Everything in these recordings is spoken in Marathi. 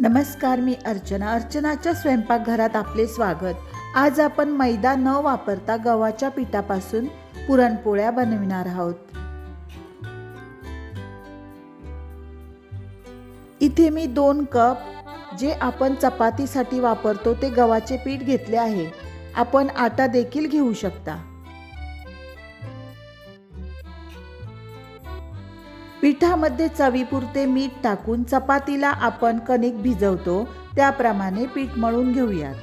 नमस्कार मी अर्चना. अर्चनाच्या स्वयंपाकघरात आपले स्वागत. आज आपण मैदा न वापरता गव्हाच्या पिठापासून पुरणपोळ्या बनविणार आहोत. इथे मी दोन कप जे आपण चपातीसाठी वापरतो ते गव्हाचे पीठ घेतले आहे. आपण आटा देखील घेऊ शकता. पिठामध्ये चवीपुरते मीठ टाकून चपातीला आपण कणिक भिजवतो त्याप्रमाणे पीठ मळून घेऊयात.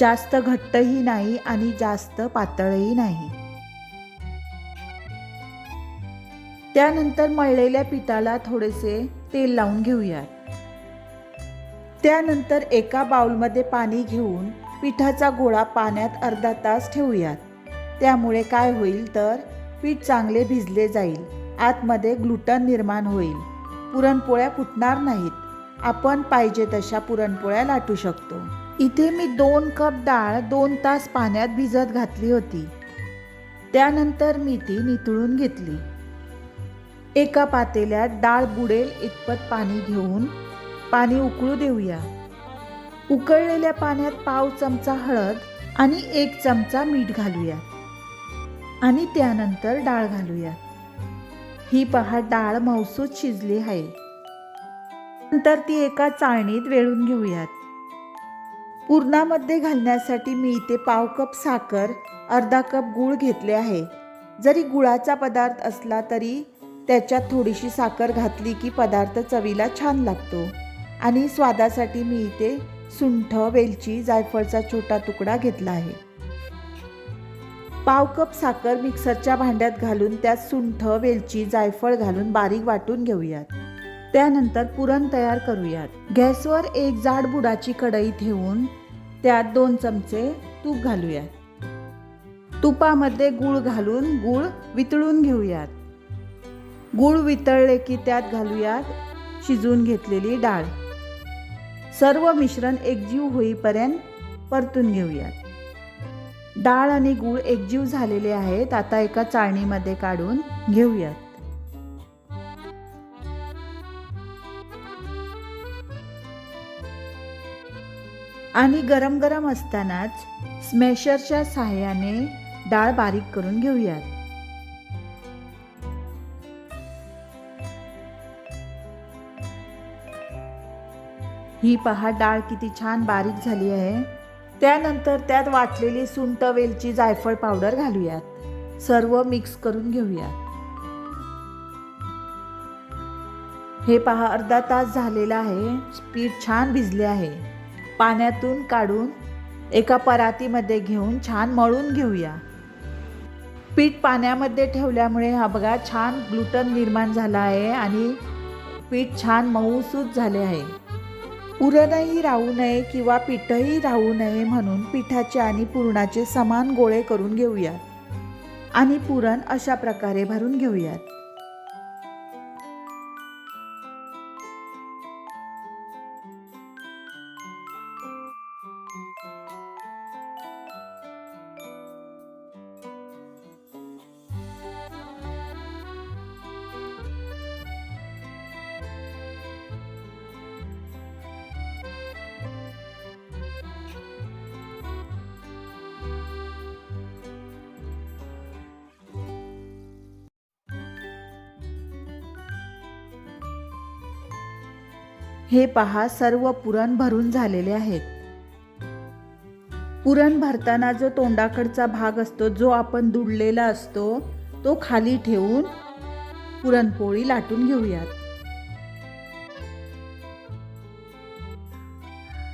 जास्त घट्टही नाही आणि जास्त पातळही नाही. त्यानंतर मळलेल्या पिठाला थोडेसे तेल लावून घेऊयात. त्यानंतर एका बाउलमध्ये पाणी घेऊन पिठाचा गोळा पाण्यात अर्धा तास ठेवूयात. त्यामुळे काय होईल तर पीठ चांगले भिजले जाईल. आतमध्ये ग्लुटन निर्माण होईल. पुरणपोळ्या फुटणार नाहीत. आपण पाहिजे तशा पुरणपोळ्या लाटू शकतो. इथे मी दोन कप डाळ दोन तास पाण्यात भिजत घातली होती. त्यानंतर मी ती नितळून घेतली. एका पातेल्यात डाळ बुडेल इतपत पाणी घेऊन पाणी उकळू देऊया. उकळलेल्या पाण्यात पाव चमचा हळद आणि एक चमचा मीठ घालूया. आणि त्यानंतर डाळ घालूया. ही पहा डाळ मौसूद शिजली आहे. नंतर ती एका चाळणीत वेळून घेऊयात. पूर्णामध्ये घालण्यासाठी मी इथे पाव कप साखर अर्धा कप गूळ घेतले आहे. जरी गुळाचा पदार्थ असला तरी त्याच्यात थोडीशी साखर घातली की पदार्थ चवीला छान लागतो. आणि स्वादासाठी मी इथे सुंठ वेलची जायफळचा छोटा तुकडा घेतला आहे. पाव कप साखर मिक्सरच्या भांड्यात घालून त्यात सुंठ वेलची जायफळ घालून बारीक वाटून घेऊयात. त्यानंतर पुरण तयार करूयात. गॅसवर एक जाड बुडाची कढई ठेवून त्यात दोन चमचे तूप घालूयात. तुपामध्ये गूळ घालून गूळ वितळून घेऊयात. गूळ वितळले की त्यात घालूयात शिजवून घेतलेली डाळ. सर्व मिश्रण एकजीव होईपर्यंत परतून घेऊयात. डाळ आणि गूळ एकजीव झालेले आहेत. आता एका चाळणीमध्ये काढून घेऊयात. आणि गरम गरम असतानाच स्मॅशरच्या सहाय्याने डाळ बारीक करून घेऊयात. ही पहा डाळ किती छान बारीक झाली आहे. त्यानंतर त्यात वाटलेली सुंट वेलची जायफळ पावडर घालूयात. सर्व मिक्स करून घेऊयात. हे पहा अर्धा तास झालेला आहे. पीठ छान भिजले आहे. पाण्यातून काढून एका परातीमध्ये घेऊन छान मळून घेऊया. पीठ पाण्यामध्ये ठेवल्यामुळे हा बघा छान ग्लुटन निर्माण झाला आहे आणि पीठ छान मऊसूत झाले आहे. पुरणही राहू नये किंवा पीठही राहू नये म्हणून पिठाचे आणि पुरणाचे समान गोळे करून घेऊयात. आणि पुरण अशा प्रकारे भरून घेऊयात. हे पहा सर्व पुरण भरून झालेले आहेत. पुरण भरताना जो तोंडाकडचा भाग असतो जो आपण दुडलेला असतो तो खाली ठेवून पुरणपोळी लाटून घेऊयात.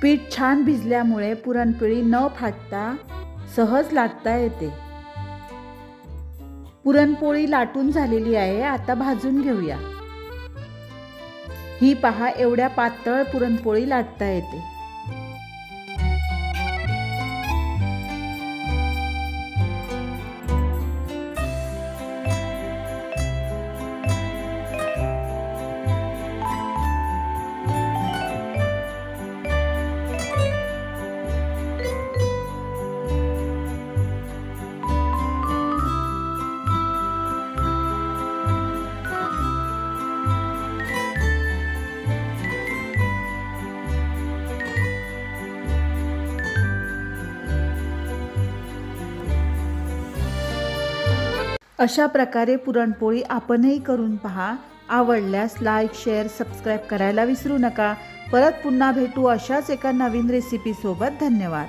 पीठ छान भिजल्यामुळे पुरणपोळी न फाटता सहज लाटता येते. पुरणपोळी लाटून झालेली आहे आता भाजून घेऊया. ही पहा एवढ्या पातळ पुरणपोळी लाटता येते. अशा प्रकारे पुरणपोळी आपणही करून पहा. आवडल्यास लाईक शेअर सबस्क्राईब करायला विसरू नका. परत पुन्हा भेटू अशाच एका नवीन रेसिपीसोबत धन्यवाद.